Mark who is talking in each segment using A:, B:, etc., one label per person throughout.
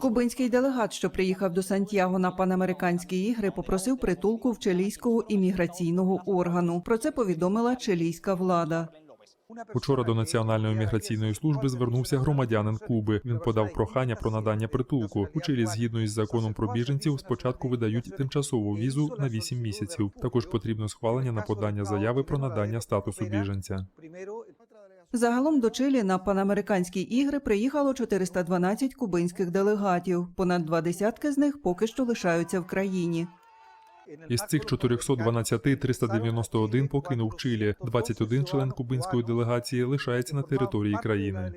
A: Кубинський делегат, що приїхав до Сантьяго на панамериканські ігри, попросив притулку в чилійського імміграційного органу. Про це повідомила чилійська влада.
B: Учора до Національної міграційної служби звернувся громадянин Куби. Він подав прохання про надання притулку. У Чилі, згідно із законом про біженців, спочатку видають тимчасову візу на 8 місяців. Також потрібно схвалення на подання заяви про надання статусу біженця.
A: Загалом до Чилі на панамериканські ігри приїхало 412 кубинських делегатів. Понад два десятки з них поки що лишаються в країні.
B: Із цих 412 391 покинув Чилі. 21 член кубинської делегації лишається на території країни.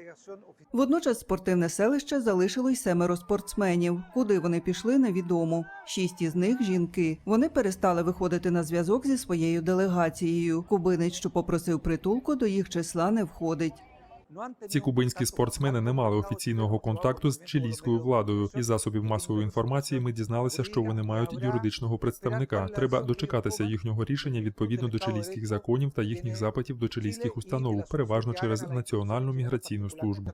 A: Водночас спортивне селище залишило й семеро спортсменів. Куди вони пішли, невідомо. Шість із них жінки. Вони перестали виходити на зв'язок зі своєю делегацією. Кубинець, що попросив притулку, до їх числа не входить.
B: Ці кубинські спортсмени не мали офіційного контакту з чилійською владою. Із засобів масової інформації ми дізналися, що вони мають юридичного представника. Треба дочекатися їхнього рішення відповідно до чилійських законів та їхніх запитів до чилійських установ, переважно через національну міграційну службу.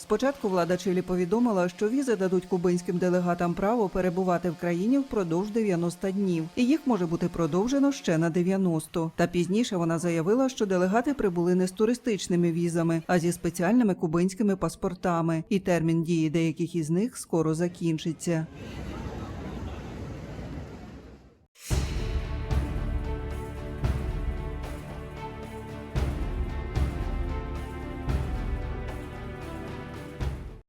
A: Спочатку влада Чилі повідомила, що візи дадуть кубинським делегатам право перебувати в країні впродовж 90 днів, і їх може бути продовжено ще на 90. Та пізніше вона заявила, що делегати прибули не з туристичними візами, а зі спеціальними кубинськими паспортами, і термін дії деяких із них скоро закінчиться.